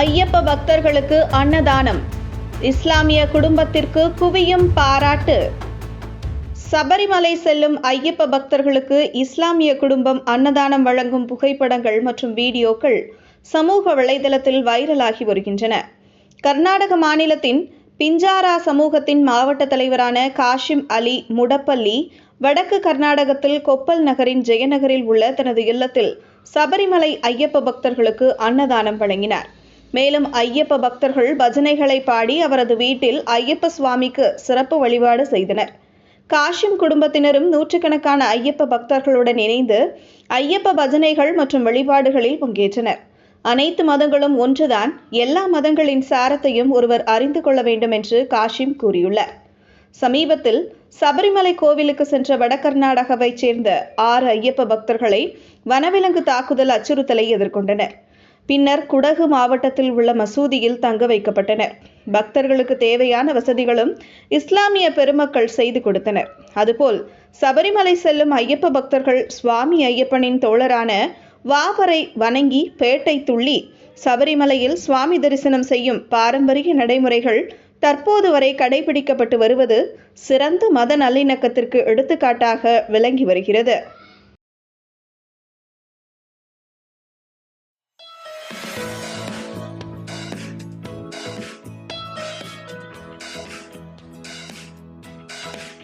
ஐயப்ப பக்தர்களுக்கு அன்னதானம். இஸ்லாமிய குடும்பத்திற்கு குவியும் பாராட்டு. சபரிமலை செல்லும் ஐயப்ப பக்தர்களுக்கு இஸ்லாமிய குடும்பம் அன்னதானம் வழங்கும் புகைப்படங்கள் மற்றும் வீடியோக்கள் சமூக வலைதளத்தில் வைரலாகி வருகின்றன. கர்நாடக மாநிலத்தின் பிஞ்சாரா சமூகத்தின் மாவட்ட தலைவரான காஷிம் அலி முடப்பள்ளி வடக்கு கர்நாடகத்தில் கொப்பல் நகரின் ஜெயநகரில் உள்ள தனது இல்லத்தில் சபரிமலை ஐயப்ப பக்தர்களுக்கு அன்னதானம் வழங்கினார். மேலும் ஐயப்ப பக்தர்கள் பஜனைகளை பாடி அவரது வீட்டில் ஐயப்ப சுவாமிக்கு சிறப்பு வழிபாடு செய்தனர். காஷிம் குடும்பத்தினரும் நூற்றுக்கணக்கான ஐயப்ப பக்தர்களுடன் இணைந்து ஐயப்ப பஜனைகள் மற்றும் வழிபாடுகளில் பங்கேற்றனர். அனைத்து மதங்களும் ஒன்றுதான். எல்லா மதங்களின் சாரத்தையும் ஒருவர் அறிந்து கொள்ள வேண்டும் என்று காஷிம் கூறியுள்ளார். சமீபத்தில் சபரிமலை கோவிலுக்கு சென்ற வட கர்நாடகாவைச் சேர்ந்த ஆறு ஐயப்ப பக்தர்களை வனவிலங்கு தாக்குதல் அச்சுறுத்தலை எதிர்கொண்டனர். பின்னர் குடகு மாவட்டத்தில் உள்ள மசூதியில் தங்க வைக்கப்பட்டனர். பக்தர்களுக்கு தேவையான வசதிகளும் இஸ்லாமிய பெருமக்கள் செய்து கொடுத்தனர். அதுபோல் சபரிமலை செல்லும் ஐயப்ப பக்தர்கள் சுவாமி ஐயப்பனின் தோழரான வாவரை வணங்கி பேட்டை துள்ளி சபரிமலையில் சுவாமி தரிசனம் செய்யும் பாரம்பரிய நடைமுறைகள் தற்போது வரை கடைபிடிக்கப்பட்டு வருவது சிறந்த மத நல்லிணக்கத்திற்கு எடுத்துக்காட்டாக விளங்கி வருகிறது. you